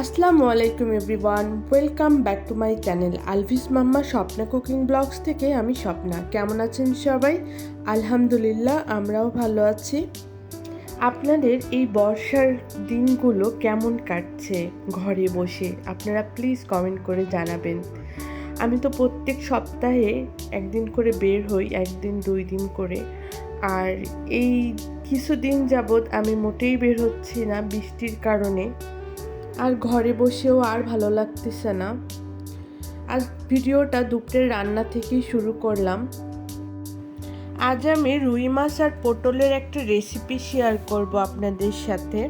আসসালামু আলাইকুম everyone, welcome back to my channel Alvis mamma Swapna cooking vlogs থেকে আমি স্বপ্না। কেমন আছেন সবাই? আলহামদুলিল্লাহ, আমরাও ভালো আছি। আপনাদের এই বর্ষার দিনগুলো কেমন কাটছে ঘরে বসে? আপনারা প্লিজ কমেন্ট করে জানাবেন। আমি তো প্রত্যেক সপ্তাহে একদিন করে বের হই, একদিন, দুই দিন করে। আর এই কিছুদিন যাবৎ আমি মোটেই বের হচ্ছি না বৃষ্টির কারণে। আর ঘরে বসেও আর ভালো লাগতেছে না। আজ ভিডিওটা দুপুরের রান্না থেকেই শুরু করলাম। আজ আমি রুই মাছ আর পটলের একটা রেসিপি শেয়ার করব আপনাদের সাথে।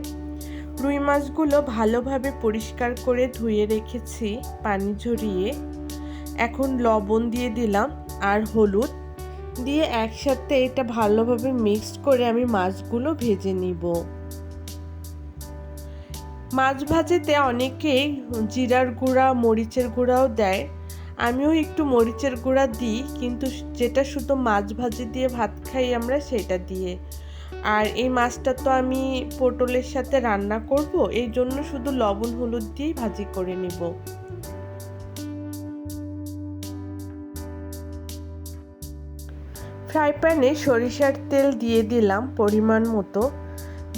রুই মাছগুলো ভালোভাবে পরিষ্কার করে ধুয়ে রেখেছি, পানি ঝরিয়ে। এখন লবণ দিয়ে দিলাম আর হলুদ। দিয়ে একসাথে এটা ভালোভাবে মিক্সড করে আমি মাছগুলো ভেজে নিব। মাছ ভাজিতে অনেকে জিরার গুঁড়া, মরিচের গুঁড়াও দেয়। আমিও একটু মরিচের গুঁড়া দিই, কিন্তু যেটা শুধু মাছ ভাজি দিয়ে ভাত খাই আমরা সেটা দিয়ে। আর এই মাছটা তো আমি পটলের সাথে রান্না করব, এই জন্য শুধু লবণ, হলুদ দিয়েই ভাজি করে নিব। ফ্রাই প্যানে সরিষার তেল দিয়ে দিলাম পরিমাণ মতো।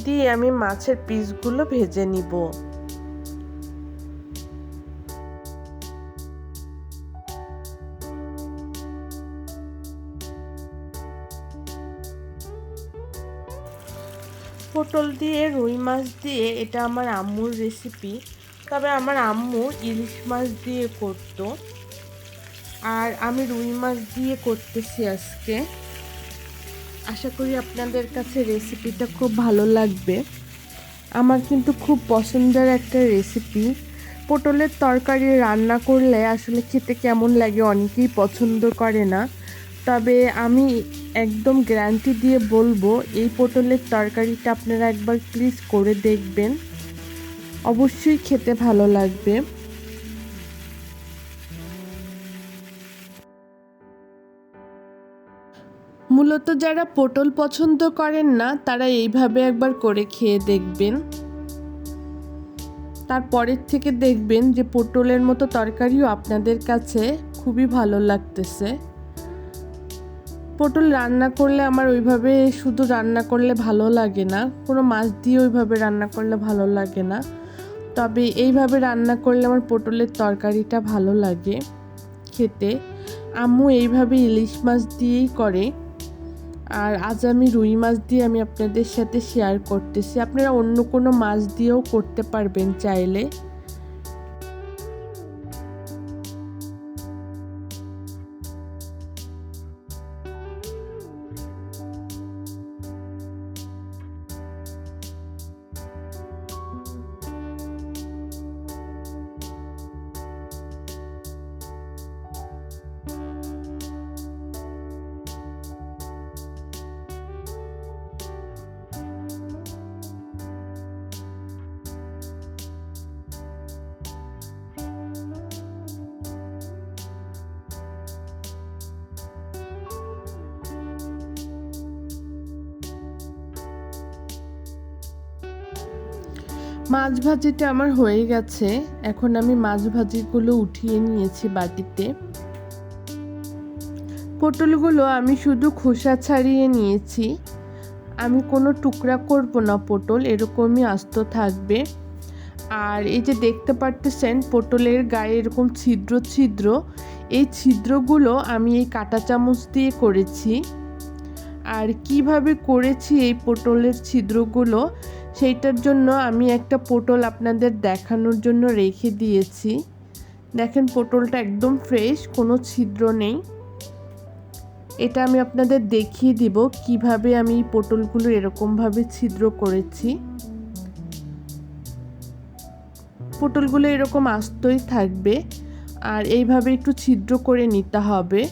দিয়ে আমি মাছের পিসগুলো ভেজে নিব। পটল দিয়ে, রুই মাছ দিয়ে, এটা আমার আম্মুর রেসিপি তবে আমার আম্মু ইলিশ মাছ দিয়ে করতো। আর আমি রুই মাছ দিয়ে করতেছি আজকে। আশা করি আপনাদের কাছে রেসিপিটা খুব ভালো লাগবে। আমার কিন্তু খুব পছন্দের একটা রেসিপি পটলের তরকারি রান্না করলে আসলে খেতে কেমন লাগে অনেকেই পছন্দ করে না। তবে আমি একদম গ্যারান্টি দিয়ে বলব, এই পটলের তরকারিটা আপনারা একবার প্লিজ করে দেখবেন। অবশ্যই খেতে ভালো লাগবে। মূলত যারা পটল পছন্দ করেন না, তারা এইভাবে একবার করে খেয়ে দেখবেন। তারপরের থেকে দেখবেন যে পটলের মতো তরকারিও আপনাদের কাছে খুবই ভালো লাগতেছে। পটল রান্না করলে আমার ওইভাবে শুধু রান্না করলে ভালো লাগে না, কোনো মাছ দিয়ে ওইভাবে রান্না করলে ভালো লাগে না। তবে এইভাবে রান্না করলে আমার পটলের তরকারিটা ভালো লাগে খেতে। আম্মু এইভাবে ইলিশ মাছ দিয়েই করে। আর আজ আমি রুই মাছ দিয়ে আমি আপনাদের সাথে শেয়ার করতেছি। আপনারা অন্য কোনো মাছ দিয়েও করতে পারবেন চাইলে। মাছ ভাজিটা আমার হয়ে গেছে। এখন আমি মাছ ভাজিগুলো উঠিয়ে নিয়েছি বাটিতে। পটলগুলো আমি শুধু খোসা ছাড়িয়ে নিয়েছি। আমি কোনো টুকরা করব না পটল, এরকমই আস্ত থাকবে। আর এই যে দেখতে পারতেছেন, পটলের গায়ে এরকম ছিদ্র ছিদ্র। এই ছিদ্রগুলো আমি এই কাঁটা চামচ দিয়ে করেছি। আর কীভাবে করেছি এই পটলের ছিদ্রগুলো সেইটার জন্য আমি একটা পটল আপনাদের দেখানোর জন্য রেখে দিয়েছি। দেখেন পটলটা একদম ফ্রেশ কোনো ছিদ্র নেই। এটা আমি আপনাদের দেখিয়ে দিব কীভাবে আমি পটলগুলো এরকমভাবে ছিদ্র করেছি। পটলগুলো এরকম আস্তই থাকবে আর এইভাবে একটু ছিদ্র করে নিতে হবে।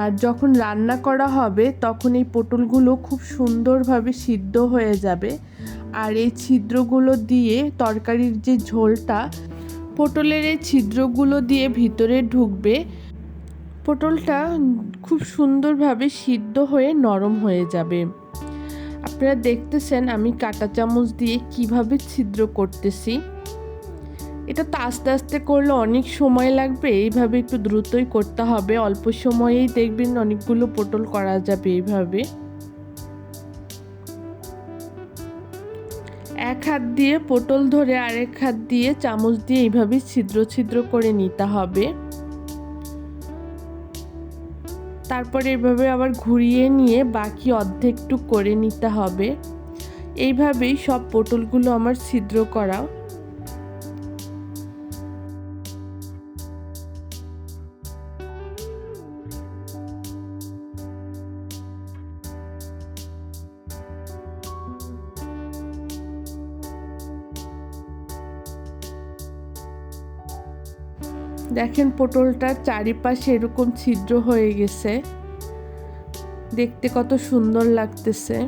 আর যখন রান্না করা হবে, তখন এই পটলগুলো খুব সুন্দরভাবে সিদ্ধ হয়ে যাবে। আর এই ছিদ্রগুলো দিয়ে তরকারির যে ঝোলটা, পটলের এই ছিদ্রগুলো দিয়ে ভিতরে ঢুকবে, পটলটা খুব সুন্দরভাবে সিদ্ধ হয়ে নরম হয়ে যাবে। আপনারা দেখতেছেন আমি কাঁটা চামচ দিয়ে কীভাবে ছিদ্র করতেছি। এটা তো আস্তে আস্তে করলে অনেক সময় লাগবে, এইভাবে একটু দ্রুতই করতে হবে। অল্প সময়েই দেখবেন অনেকগুলো পটল করা যাবে এইভাবে। এক হাত দিয়ে পটল ধরে আরেক হাত দিয়ে চামচ দিয়ে এইভাবে ছিদ্র ছিদ্র করে নিতে হবে। তারপর এভাবে আবার ঘুরিয়ে নিয়ে বাকি অর্ধেকটু করে নিতে হবে। এইভাবেই সব পটলগুলো আমার ছিদ্র করা। দেখেন পটলটার চারিপাশে এরকম ছিদ্র হয়ে গেছে। দেখতে কত সুন্দর লাগতেছে।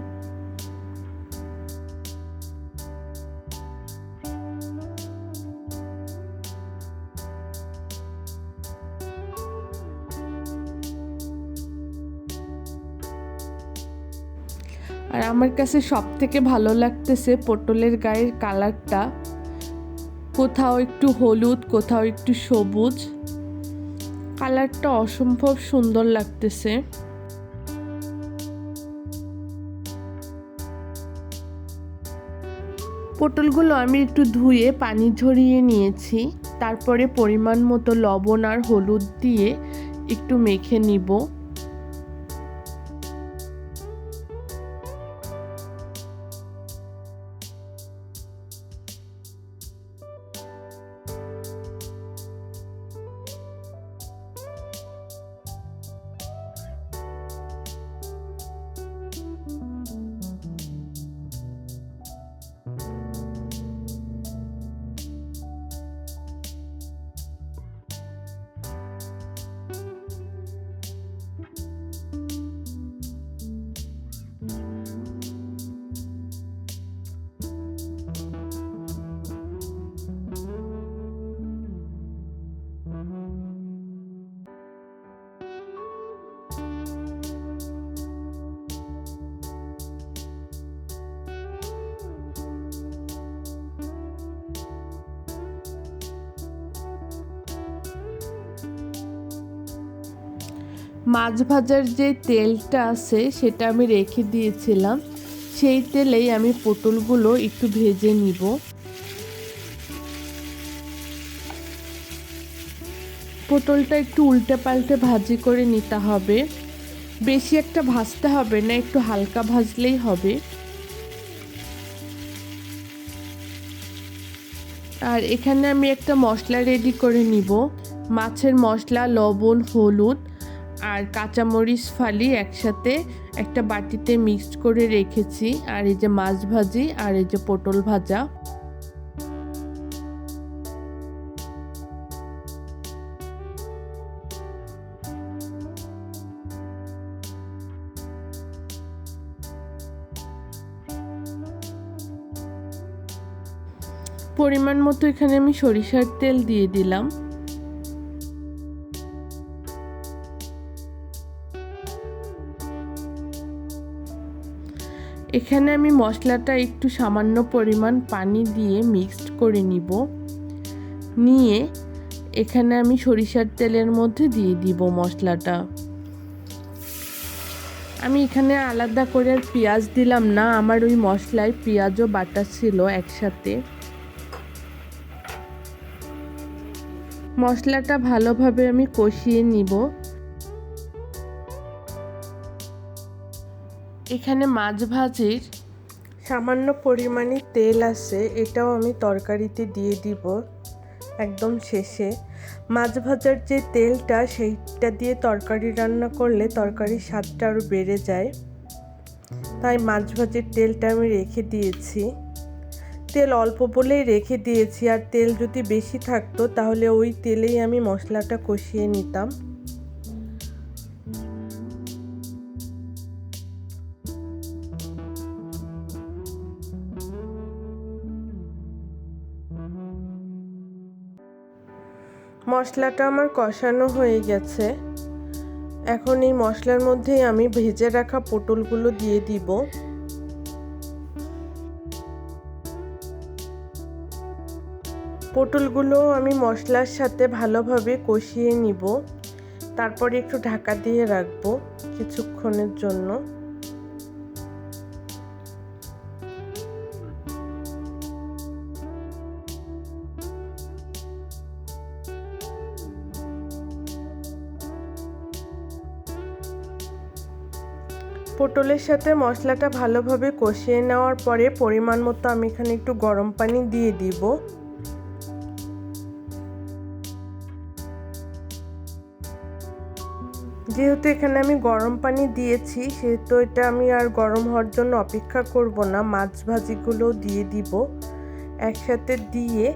আর আমার কাছে সব থেকে ভালো লাগতেছে পটলের গায়ের কালারটা। কোথাও একটু হলুদ, কোথাও একটু সবুজ। কালারটা অসম্ভব সুন্দর লাগতেছে। পটলগুলো আমি একটু ধুয়ে পানি ঝরিয়ে নিয়েছি। তারপরে পরিমাণ মতো লবণ আর হলুদ দিয়ে একটু মেখে নিব। মাছ ভাজার যে তেলটা আছে, সেটা আমি রেখে দিয়েছিলাম। সেই তেলেই আমি পটলগুলো একটু ভেজে নিব। পটলটা একটু উল্টে পাল্টে ভাজি করে নিতে হবে। বেশি একটা ভাজতে হবে না, একটু হালকা ভাজলেই হবে। আর এখানে আমি একটা মশলা রেডি করে নিব। মাছের মশলা, লবণ, হলুদ। আর কাঁচামরিচ ফালি একসাথে একটা বাটিতে মিক্সড করে রেখেছি। আর এই যে মাছ ভাজি আর এই যে পটল ভাজা। পরিমাণ মতো এখানে আমি সরিষার তেল দিয়ে দিলাম। এখানে আমি মশলাটা একটু সামান্য পরিমাণ পানি দিয়ে মিক্সড করে নিব। নিয়ে এখানে আমি সরিষার তেলের মধ্যে দিয়ে দিব মশলাটা। আমি এখানে আলাদা করে আর পেঁয়াজ দিলাম না, আমার ওই মশলায় পেঁয়াজও বাটা ছিল একসাথে। মশলাটা ভালোভাবে আমি কষিয়ে নিব। এখানে মাছ ভাজির সামান্য পরিমাণে তেল আছে, এটাও আমি তরকারিতে দিয়ে দিব একদম শেষে। মাছ ভাজার যে তেলটা, সেইটা দিয়ে তরকারি রান্না করলে তরকারির স্বাদটা আরও বেড়ে যায়। তাই মাছ ভাজির তেলটা আমি রেখে দিয়েছি। তেল অল্প বলেই রেখে দিয়েছি, আর তেল যদি বেশি থাকতো তাহলে ওই তেলেই আমি মশলাটা কষিয়ে নিতাম। মশলাটা আমার কষানো হয়ে গেছে। এখন এই মশলার মধ্যেই আমি ভেজে রাখা পটলগুলো দিয়ে দিব। পটলগুলো আমি মশলার সাথে ভালোভাবে কষিয়ে নিব। তারপরে একটু ঢাকা দিয়ে রাখব কিছুক্ষণের জন্য। পটলের সাথে মশলাটা ভালোভাবে কষিয়ে নেওয়ার পরে পরিমাণ মতো আমি এখানে একটু গরম পানি দিয়ে দিব। যেহেতু এখানে আমি গরম পানি দিয়েছি, সেহেতু এটা আমি আর গরম হওয়ার জন্য অপেক্ষা করব না, মাছ ভাজিগুলো দিয়ে দিব একসাথে দিয়ে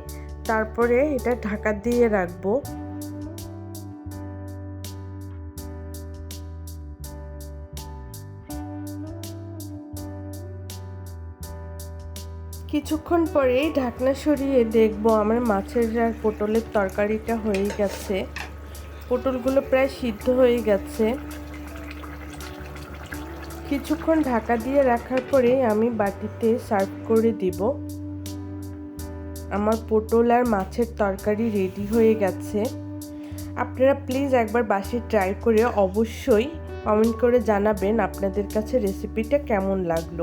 তারপরে এটা ঢাকা দিয়ে রাখব। কিছুক্ষণ পরেই ঢাকনা সরিয়ে দেখব আমার মাছের আর পটলের তরকারিটা হয়ে গেছে। পটলগুলো প্রায় সিদ্ধ হয়ে গেছে। কিছুক্ষণ ঢাকা দিয়ে রাখার পরে আমি বাটিতে সার্ভ করে দিব। আমার পটল আর মাছের তরকারি রেডি হয়ে গেছে। আপনারা প্লিজ একবার বাসে ট্রাই করে অবশ্যই কমেন্ট করে জানাবেন আপনাদের কাছে রেসিপিটা কেমন লাগল।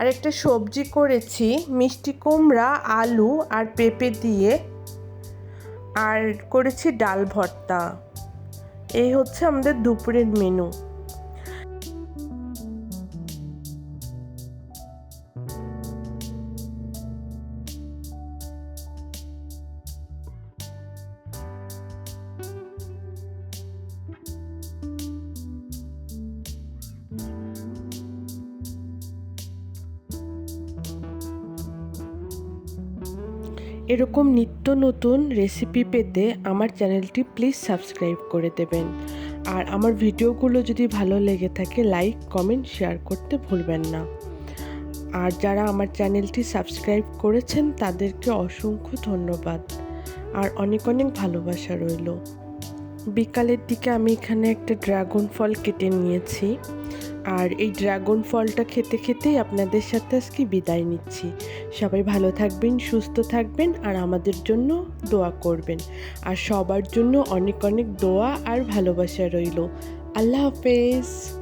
আর একটা সবজি করেছি, মিষ্টি কুমড়া, আলু আর পেঁপে দিয়ে। আর করেছি ডাল ভর্তা। এই হচ্ছে আমাদের দুপুরের মেনু এরকম নিত্য নতুন রেসিপি পেতে আমার চ্যানেলটি প্লিজ সাবস্ক্রাইব করে দেবেন। আর আমার ভিডিওগুলো যদি ভালো লেগে থাকে লাইক কমেন্ট শেয়ার করতে ভুলবেন না। আর যারা আমার চ্যানেলটি সাবস্ক্রাইব করেছেন, তাদেরকে অসংখ্য ধন্যবাদ। আর অনেক অনেক ভালোবাসা রইল। বিকালের দিকে আমি এখানে একটা ড্রাগন ফল কেটে নিয়েছি। আর এই ড্রাগন ফলটা খেতে খেতেই আপনাদের সাথে আজকে বিদায় নিচ্ছি। সবাই ভালো থাকবেন, সুস্থ থাকবেন আর আমাদের জন্য দোয়া করবেন। আর সবার জন্য অনেক অনেক দোয়া আর ভালোবাসা রইল। আল্লাহ হাফেজ।